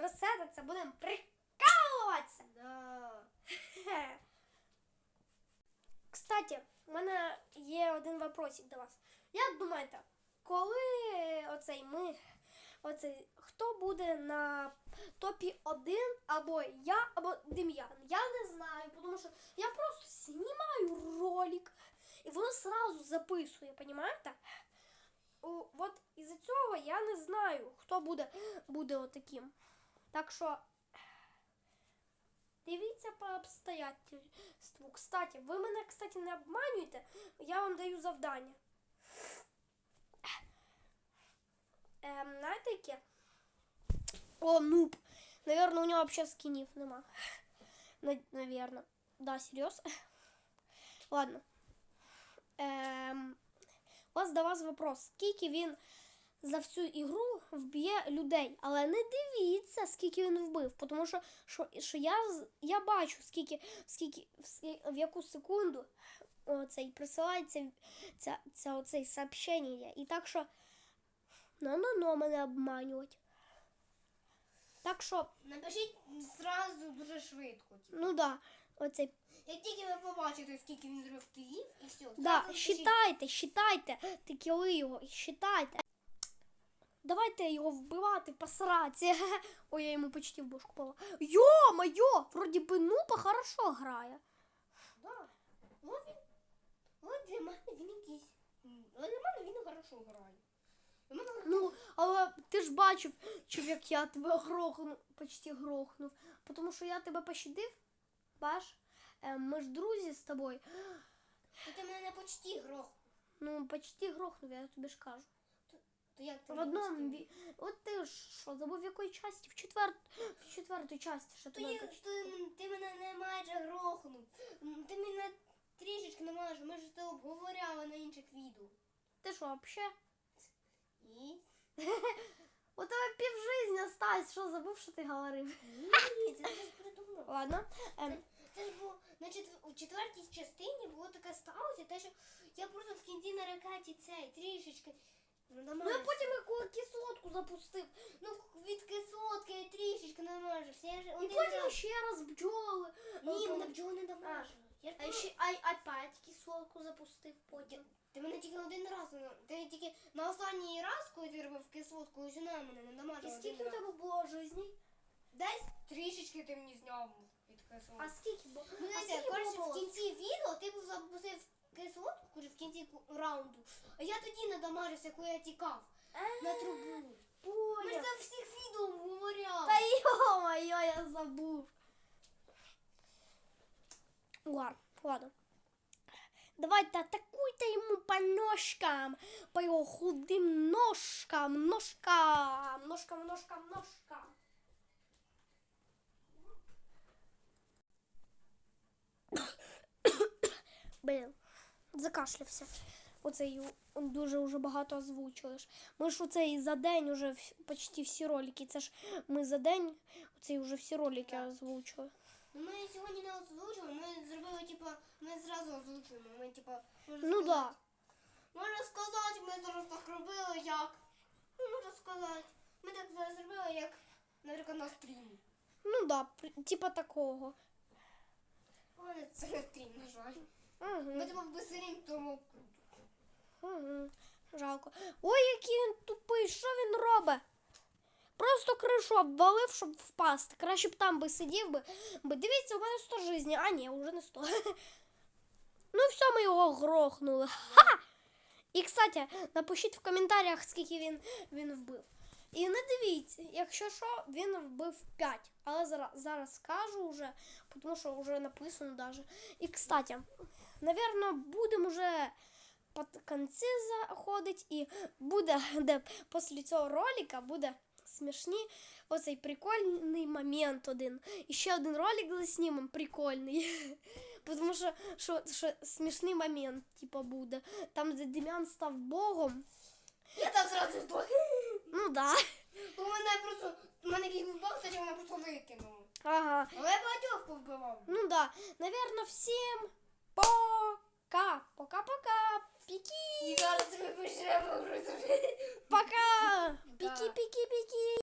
ресетиться, будемо прикалуватися. Да. Кстати, у мене є один вопросик до вас. Як думаєте, коли оцей ми, оцей, хто буде на топі 1 або я, або Дем'ян? Я не знаю, тому що я просто знімаю ролик і воно сразу записує, понімаєте? От із-за цього я не знаю, хто буде, буде отаким. Так що Дивіться по обстоятельству. Кстати, ви мене, кстати, не обманюєте. Я вам даю завдання. Ем, знаєте яке? О, нуб. Наверное, у нього взагалі скінів нема. На- Наверно. Да, серйозно. Ладно. Ем, у вас до вас вопрос. Скільки він за всю ігру вб'є людей, але не дивіться, скільки він вбив, тому що, що, що я, я бачу, скільки, скільки, в, в яку секунду оцей присилається ця, ця, оцей сообщення. І так що ну ну ну мене обманювати. Так що, Напишіть зразу дуже швидко. типу. ну да, оцей, Як тільки ви побачите, скільки він зробив кілів, і все. да, считайте, считайте, ти кіли його, считайте. Давайте його вбивати, посрати. Ой, я йому почти в бошку попала. Йо-моє, вроді би Нупа хорошо грає. Да. От він. От для мене він якийсь. м, От для мене він хорошо грає. Для мене Ну, але ти ж бачив, як я тебе грохнув, почти грохнув. Тому що я тебе пощадив, баш, е, ми ж друзі з тобою. Ну, ти мене почти грох. Ну, почти грохнув, я тобі ж кажу. То як ти В одному ві- От ти ж що, забув в якої часті? В четвер... в четвертій часті, що почти. то м, ти мене не майже грохнув. Ти мене трішечки не майже. Ми ж це обговоряли на інших відео. Ти що, взагалі? І? У тебе півжизня осталось, що забув, що ти говорив. Ні, це ти придумав. Ладно. Ем, Це ж було, значить, у четвертій частині було таке сталося, те, що я просто в кінці на ракеті цей трішечки. Ну, ну я потім яку кислотку запустив. Ну, від кислотки я трішечки намажився. Я ж І один потім раз. ще раз бджоли. Ні, мене бджоли не дамажили. Я А ще а, опять кислотку запустив потім. Ти мене тільки один раз, на- ти тільки на останній раз, коли ти робив кислотку, ось вона мене не І намажила. скільки у тебе було жизней? Десь трішечки ти мені зняв від кислотки. А скільки було? Ну, а дивися, скільки коротше, було в кінці відео ти був запустив кислотку, кажу, в кінці ку- раунду, а я тоді надамажився, коли я тікав на трубу. Ми ж Понял. це в всіх відео говоряли. Та ё-моё, я забув. Ладно, ладно. Давайте атакуйте йому по ножкам, по його худим ножкам, ножкам, ножкам, ножкам, ножкам. Закашлявся. Оцей дуже вже багато озвучуєш. Ми ж оцей за день уже почти всі ролики. Це ж ми за день оцей вже всі ролики Да. озвучили. Ну, Ми сьогодні не озвучили, ми зробили, типа, ми зразу озвучуємо. Ми, типа, можна Ну да. Можна сказати, ми зараз так робили, як. Ну, можна сказати. Ми так зараз зробили, як, наприклад, на стрімі. Ну да, типа такого. Мене це не стрім, на жаль. Угу. Ми типа тому Угу. Жалко. Ой, який він тупий, що він робить? Просто кришу обвалив, щоб впасти. Краще б там би сидів би. би. Дивіться, у мене 100 жизней. А ні, вже не 100. Ну все, ми його грохнули. Ха! І, кстати, напишіть в коментарях, скільки він, він вбив. І не дивіться, якщо що, він вбив 5. Але зараз, зараз скажу вже, тому що вже написано даже. І, кстати, наверное, будемо вже під кінці заходить і буде, де після цього ролика буде смішні оцей прикольний момент один. І ще один ролик заснімемо прикольний. Тому що, що, що смішний момент, типу, буде. Там, де Дем'ян став Богом. я там зразу здох. Ну да. У мене просто, у мене якийсь був бог, тоді мене просто викинуло. Ага. Але я багатьох повбивав. Ну да. Наверно, всім пока. Пока-пока. пики І зараз ми пишемо. Пока. Да. Піки-піки-піки.